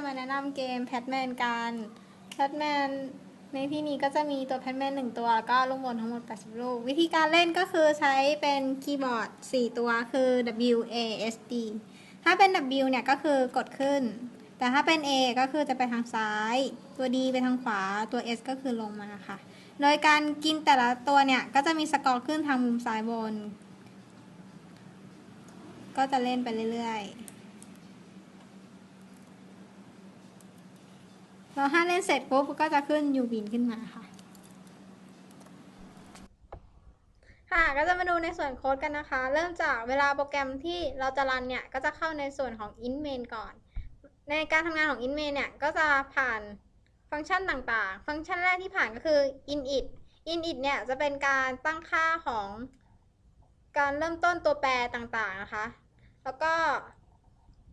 จะมาแนะนำเกมแพทแมนกันแพทแมนในที่นี้ก็จะมีตัวแพทแมนหนึ่งตัว แล้วก็ลูกบอลทั้งหมด 80 ลูก วิธีการเล่นก็คือใช้เป็นคีย์บอร์ด 4 ตัวคือ W A S D ถ้าเป็น W เนี่ยก็คือกดขึ้น แต่ถ้าเป็น A ก็คือจะไปทางซ้าย ตัว D ไปทางขวา ตัว S ก็คือลงมาค่ะ โดยการกินแต่ละตัวเนี่ย ก็จะมีสกอร์ขึ้นทางมุมซ้ายบน ก็จะเล่นไปเรื่อยๆ แล้วถ้าเล่นเสร็จปุ๊บก็จะขึ้นยูบินขึ้นมาค่ะ ค่ะก็จะมาดูในส่วนโค้ดกันนะคะ เริ่มจากเวลาโปรแกรมที่เราจะรันเนี่ย ก็จะเข้าในส่วนของ in main ก่อน ในการทำงานของ in main เนี่ยก็จะผ่านฟังก์ชันต่างๆ ฟังก์ชันแรกที่ผ่านก็คือ init init เนี่ยจะเป็นการตั้งค่าของการเริ่มต้นตัวแปรต่างๆนะคะ แล้วก็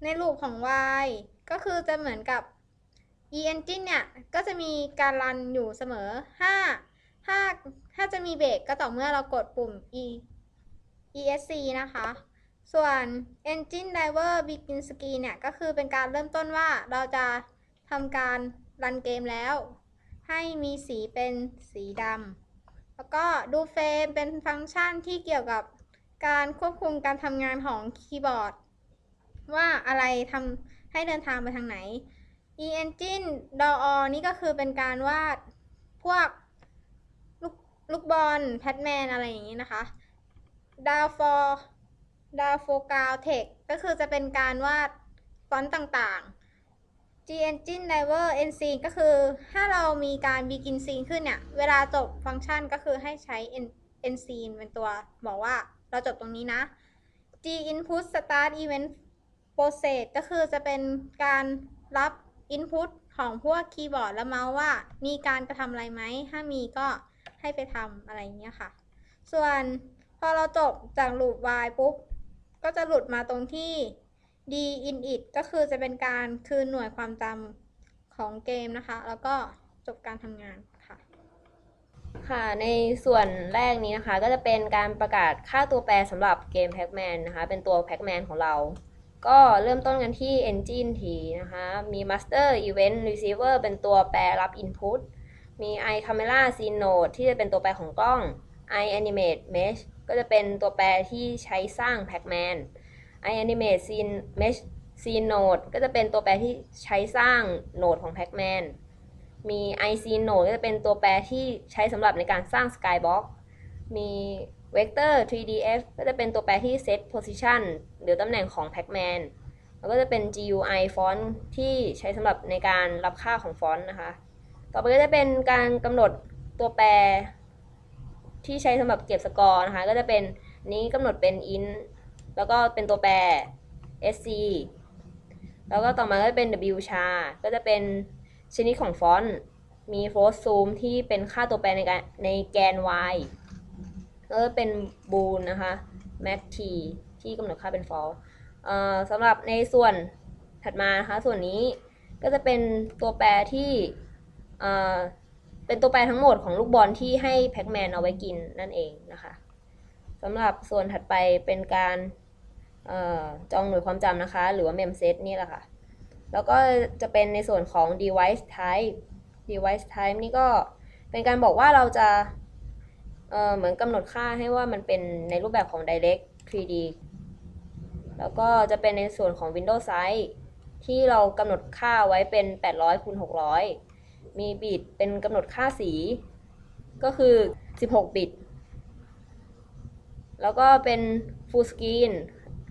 ในรูปของ y ก็คือจะเหมือนกับ e engine เนี่ย ก็จะมีการรันอยู่เสมอถ้าถ้าถ้าจะมีเบรกก็ต่อเมื่อเรากดปุ่ม e esc นะคะ ส่วน engine driver begin screen เนี่ย ก็คือเป็นการเริ่มต้นว่าเราจะทำการรันเกมแล้ว ให้มีสีเป็นสีดำ แล้วก็ดูเฟรมเป็นฟังก์ชันที่เกี่ยวกับการควบคุมการทำงานของคีย์บอร์ด ว่าอะไรทำให้เดินทางไปทางไหน e engine draw นี่ก็คือเป็นการวาดพวกลูกลูกบอลแพทแมนอะไรอย่างนี้นะคะ d a f o r d a f o g a l text ก็คือจะเป็นการวาดฟอนต์ต่างๆ G engine driver n scene ก็คือถ้าเรามีการ begin scene ขึ้นเนี่ย เวลาจบฟังก์ชันก็คือให้ใช้ n n scene เป็นตัวบอกว่าเราจบตรงนี้นะ G input start event process ก็คือจะเป็นการรับ input ของพวกคีย์บอร์ดและเมาส์ว่า มีการกระทำอะไรไหม ถ้ามีก็ให้ไปทำอะไรเงี้ยค่ะ ส่วนพอเราจบจากลูป while ปุ๊บ ก็จะหลุดมาตรงที่ d init ก็คือจะเป็นการคืนหน่วยความจำของเกมนะคะ แล้วก็จบการทำงานค่ะค่ะ ในส่วนแรกนี้นะคะ ก็จะเป็นการประกาศค่าตัวแปรสำหรับเกม Pac-Man นะคะ เป็นตัว Pac-Man ของเรา ก็เริ่มต้นกันที่ Engine ทีนะคะ มี Master Event Receiver เป็นตัวแปรรับ Input มี i Camera Scene Node ที่จะเป็นตัวแปรของกล้อง i Animate Mesh ก็จะเป็นตัวแปรที่ใช้สร้าง Pac-Man i Animate Scene Mesh Scene Node ก็จะเป็นตัวแปรที่ใช้สร้างโหนดของ Pac-Man มี i scene Node ก็จะเป็นตัวแปรที่ใช้สำหรับในการสร้าง Skybox มี Vector 3DF ก็จะเป็นตัวแปรที่ set position หรือตำแหน่งของ Pac-Man แล้วก็จะเป็น GUI font ที่ใช้สำหรับในการรับค่าของฟอนต์นะคะ ต่อไปก็จะเป็นการกำหนดตัวแปร ที่ใช้สำหรับเก็บสกอร์นะคะ ก็จะเป็นนี้กำหนดเป็น int แล้วก็เป็นตัวแปร sc แล้วก็ต่อมาก็เป็น w char ก็จะเป็นชนิดของฟอนต์ มี force zoom ที่เป็นค่าตัวแปรในการในแกน y แล้วก็เป็น bool นะคะ max t ที่กำหนดค่าเป็น false เอ่อสำหรับในส่วนถัดมานะคะส่วนนี้ก็จะเป็นตัวแปรที่เป็นตัวแปรทั้งหมดของลูกบอลที่ให้แพ็กแมนเอาไว้กินนั่นเองนะคะสำหรับส่วนถัดไปเป็นการจองหน่วยความจำนะคะ หรือว่า mem set นี่แหละค่ะ แล้วก็จะเป็นในส่วนของ device type device type นี่ก็เป็นการบอกว่าเราจะ เหมือนกำหนดค่าให้ว่ามันเป็นในรูปแบบของ direct 3D แล้วก็จะเป็นในส่วนของ Windows size ที่เรากำหนดค่าไว้เป็น 800คูณ600 มีบิตเป็นกำหนดค่าสี ก็คือ 16 บิต แล้วก็เป็น full screen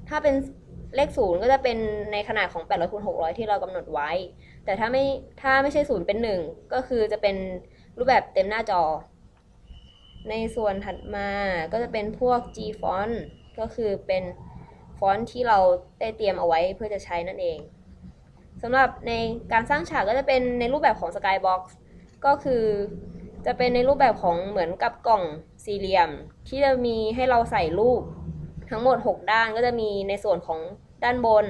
ถ้าเป็นเลขศูนย์ก็จะเป็นในขนาดของ 800คูณ600 ที่เรากำหนดไว้ แต่ถ้าไม่ถ้าไม่ใช่ศูนย์เป็นหนึ่งก็คือจะเป็นรูปแบบเต็มหน้าจอ ในส่วนถัดมาก็จะเป็นพวก G font ก็คือเป็นฟอนต์ที่เราได้เตรียมเอาไว้เพื่อจะใช้นั่นเองสำหรับในการสร้างฉากก็จะเป็นในรูปแบบของ Skybox ก็คือจะเป็นในรูปแบบของเหมือนกับกล่องสี่เหลี่ยม ที่จะมีให้เราใส่รูปทั้งหมด 6 ด้านก็จะมีในส่วนของด้านบน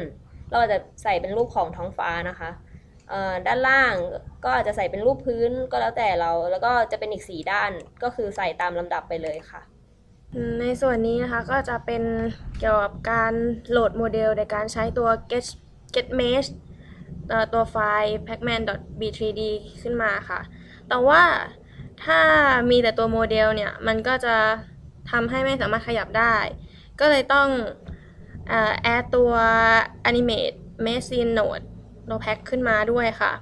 เราจะใส่เป็นรูปของท้องฟ้านะคะด้านล่าง ก็อาจจะใส่เป็นรูปพื้นก็แล้วแต่เรา แล้วก็จะเป็นอีก4ด้านก็คือใส่ตามลำดับไปเลยค่ะ ในส่วนนี้นะคะก็จะเป็นเกี่ยวกับการโหลดโมเดลในการใช้ตัว Get Get Mesh ตัวไฟล์ pacman.b3d ขึ้นมาค่ะ แต่ว่าถ้ามีแต่ตัวโมเดลเนี่ย มันก็จะทำให้ไม่สามารถขยับได้ ก็เลยต้องอ add ตัว animate machine node ตัว pack ขึ้นมาด้วยค่ะ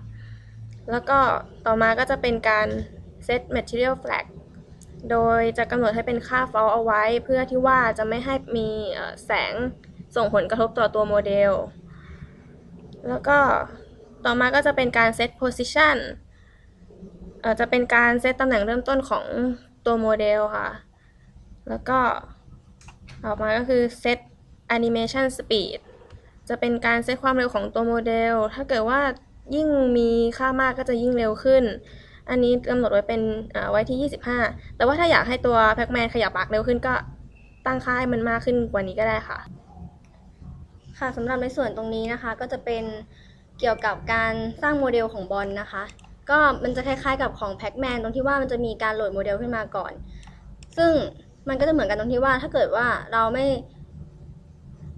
แล้วก็ต่อมาก็จะเป็นการ set material flag โดยจะกำหนดให้เป็นค่า false เอาไว้ เพื่อที่ว่าจะไม่ให้มีแสงส่งผลกระทบต่อตัวโมเดล แล้วก็ต่อมาก็จะเป็นการ set position จะเป็นการเซตตำแหน่งเริ่มต้นของตัวโมเดลค่ะ แล้วก็ต่อมาก็คือ set animation speed จะเป็นการเซตความเร็วของตัวโมเดล ถ้าเกิดว่า ยิ่งมีค่ามากก็จะยิ่งเร็วขึ้น อันนี้กำหนดไว้เป็นไว้ที่ 25 แต่ว่าถ้าอยากให้ตัว Pacman ขยับปากเร็วขึ้นก็ตั้งค่าให้มันมากขึ้นกว่านี้ก็ได้ค่ะ ค่ะสำหรับในส่วนตรงนี้นะคะก็จะเป็นเกี่ยวกับการสร้างโมเดลของบอลนะคะ ก็มันจะคล้ายๆกับของ Pac-Man ตรงที่ว่ามันจะมีการโหลดโมเดลขึ้นมาก่อน ซึ่งมันก็จะเหมือนกันตรงที่ว่าถ้าเกิดว่าเราไม่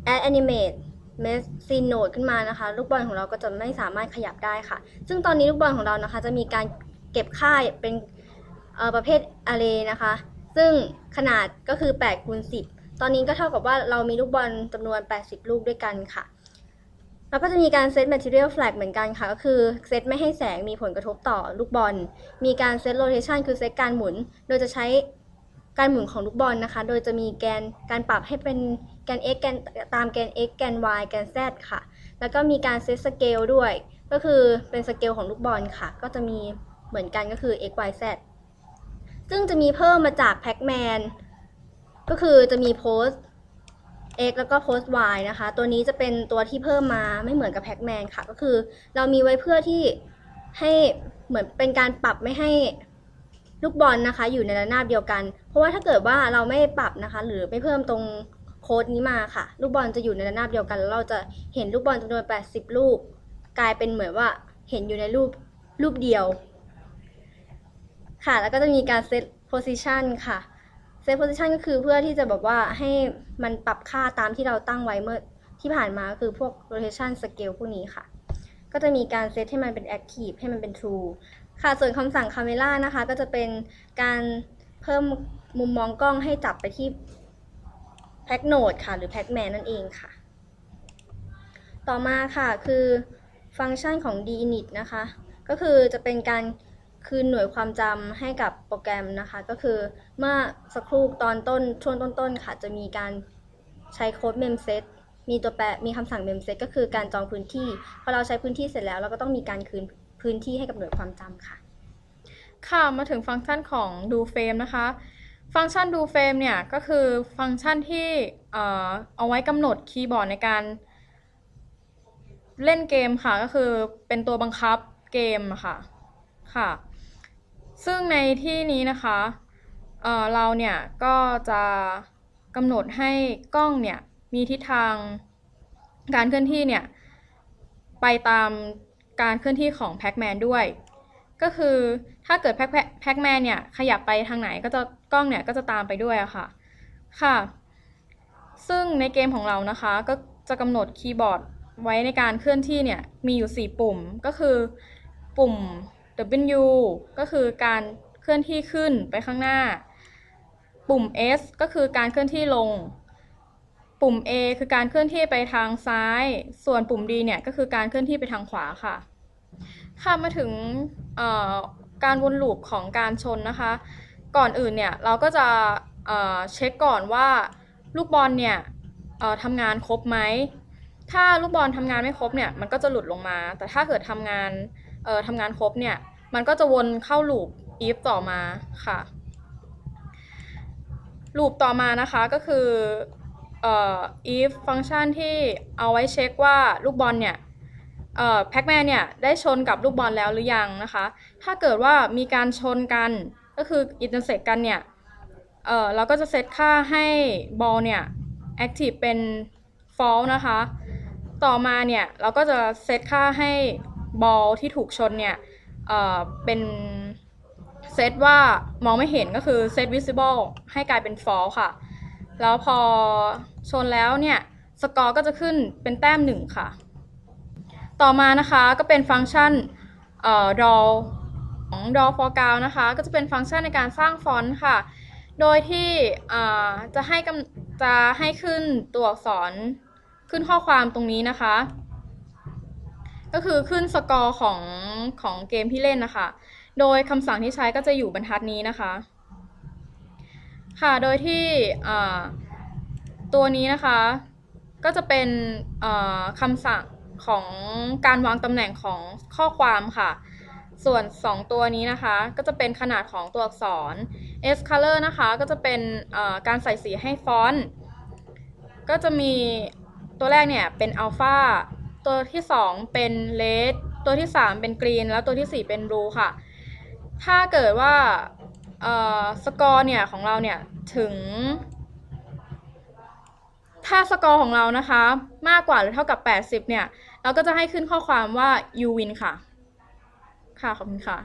แอนิเมต add animate machine node ขึ้นมานะคะ ลูกบอลของเราก็จะไม่สามารถขยับได้ค่ะ ซึ่งตอนนี้ลูกบอลของเรานะคะ จะมีการเก็บค่าเป็นประเภท array นะคะ ซึ่งขนาดก็คือ8คูณ10 ตอนนี้ก็เท่ากับว่าเรามีลูกบอลจำนวน 80 ลูกด้วยกันค่ะ แล้วก็จะมีการเซต material flag เหมือนกันค่ะ ก็คือเซตไม่ให้แสงมีผลกระทบต่อลูกบอล มีการเซต rotation คือเซตการหมุน โดยจะใช้ การหมุนของลูกบอลนะคะ โดยจะมีแกนการปรับให้เป็นแกน x แกนตามแกน x แกน y แกน z ค่ะ แล้วก็มีการเซตสเกลด้วย ก็คือเป็นสเกลของลูกบอลค่ะ ก็จะมีเหมือนกันก็คือ x y z ซึ่งจะมีเพิ่มมาจาก Pac-Man ก็คือจะมีโพส x แล้วก็โพส y นะคะ ตัวนี้จะเป็นตัวที่เพิ่มมาไม่เหมือนกับ Pac-Man ค่ะ ก็คือเรามีไว้เพื่อที่ให้เหมือนเป็นการปรับไม่ให้ ลูกบอลนะคะ อยู่ในระนาบเดียวกัน เพราะว่าถ้าเกิดว่าเราไม่ปรับนะคะ หรือไม่เพิ่มตรงโค้ดนี้มาค่ะ ลูกบอลจะอยู่ในระนาบเดียวกันแล้วเราจะเห็นลูกบอลจำนวน 80 ลูก กลายเป็นเหมือนว่าเห็นอยู่ในรูปรูปเดียว ค่ะ แล้วก็จะมีการเซตโพซิชันค่ะเซตโพซิชันก็คือเพื่อที่จะแบบว่าให้มันปรับค่าตามที่เราตั้งไว้เมื่อที่ผ่านมาก็คือพวก rotation scale พวกนี้ค่ะ ก็จะมีการเซตให้มันเป็น active ให้มันเป็น true ค่ะส่วนคำสั่ง camera นะคะ ก็จะเป็นการเพิ่มมุมมองกล้องให้จับไปที่ pack node ค่ะ หรือ packman นั่นเองค่ะ ต่อมาค่ะคือฟังก์ชันของ dinit นะคะ ก็คือจะเป็นการคืนหน่วยความจำให้กับโปรแกรมนะคะ ก็คือเมื่อสักครู่ตอนต้นช่วงต้นๆค่ะ จะมีการใช้โค้ด memset มีตัวแปรมีคำสั่ง memset ก็คือการจองพื้นที่ พอเราใช้พื้นที่เสร็จแล้วเราก็ต้องมีการคืน พื้นที่ให้กับหน่วยความจำค่ะ ค่ะมาถึงฟังก์ชันของ do frame นะคะ ฟังก์ชัน do frame เนี่ยก็คือฟังก์ชันที่เอาไว้กำหนดคีย์บอร์ดในการเล่นเกมค่ะก็คือเป็นตัวบังคับเกมค่ะค่ะ ซึ่งในที่นี้นะคะเเราเนี่ยก็จะกำหนดให้กล้องเนี่ยมีทิศทางการเคลื่อนที่เนี่ยไปตาม การเคลื่อนที่ของ Pac-Man ด้วย ก็คือถ้าเกิดแพ็คแพ็คแมนเนี่ยขยับไปทางไหนก็จะกล้องเนี่ยก็จะตามไปด้วยอะค่ะค่ะ ซึ่งในเกมของเรานะคะก็จะกำหนดคีย์บอร์ดไว้ในการเคลื่อนที่เนี่ยมีอยู่ 4 ปุ่มก็คือปุ่ม W ก็คือการเคลื่อนที่ขึ้นไปข้างหน้า ปุ่ม S ก็คือการเคลื่อนที่ลง ปุ่ม A คือการเคลื่อนที่ไปทางซ้าย ส่วนปุ่ม D เนี่ยก็คือการเคลื่อนที่ไปทางขวาค่ะ ค่ะมาถึงการวนลูปของการชนนะคะ ก่อนอื่นเนี่ยเราก็จะเเช็คก่อนว่าลูกบอลเนี่ยทำงานครบไหม ถ้าลูกบอลทำงานไม่ครบเนี่ยมันก็จะหลุดลงมา แต่ถ้าเกิดทำงานทำงานครบเนี่ยมันก็จะวนเข้าลูป if ต่อมาค่ะลูปต่อมานะคะก็คือ if ฟังก์ชันที่เอาไว้เช็คว่าลูกบอลเนี่ยแพ็กแมนเนี่ยได้ชนกับลูกบอลแล้วหรือยังนะคะ ถ้าเกิดว่ามีการชนกันก็คืออินเตอร์เซกกันเนี่ยเออเราก็จะเซตค่าให้บอลเนี่ย active เป็น false นะคะ ต่อมาเนี่ยเราก็จะเซตค่าให้บอลที่ถูกชนเนี่ยเออเป็นเซตว่ามองไม่เห็นก็คือเซต visible ให้กลายเป็น false ค่ะ แล้วพอชนแล้วเนี่ยสกอร์ก็จะขึ้นเป็นแต้มหนึ่งค่ะ ต่อมานะคะก็เป็นฟังก์ชันเอ่อ draw ของ draw for g r o u n d นะคะ ก็จะเป็นฟังก์ชันในการสร้างฟอนต์ค่ะ โดยที่จะให้กำจะให้ขึ้นตัวอักษรขึ้นข้อความตรงนี้นะคะ ก็คือขึ้นสกอร์ของของเกมที่เล่นนะคะ โดยคำสั่งที่ใช้ก็จะอยู่บรรทัดนี้นะคะ ค่ะ โดยที่ตัวนี้นะคะ ก็จะเป็นคำสั่งของการวางตำแหน่งของข้อความค่ะ ส่วน 2 ตัวนี้นะคะ ก็จะเป็นขนาดของตัวอักษร S color นะคะ ก็จะเป็นการใส่สีให้ฟอนต์ ก็จะมีตัวแรกเนี่ยเป็นอัลฟาตัวที่ 2 เป็นเลดตัวที่ 3 เป็นกรีนแล้วตัวทีสี่4 เป็นบลูค่ะ ถ้าเกิดว่า สกอร์เนี่ยของเราเนี่ยถึง ถ้าสกอร์ของเรานะคะ มากกว่าหรือเท่ากับ 80 เนี่ย เราก็จะให้ขึ้นข้อความว่า you win ค่ะ ค่ะ ขอบคุณค่ะ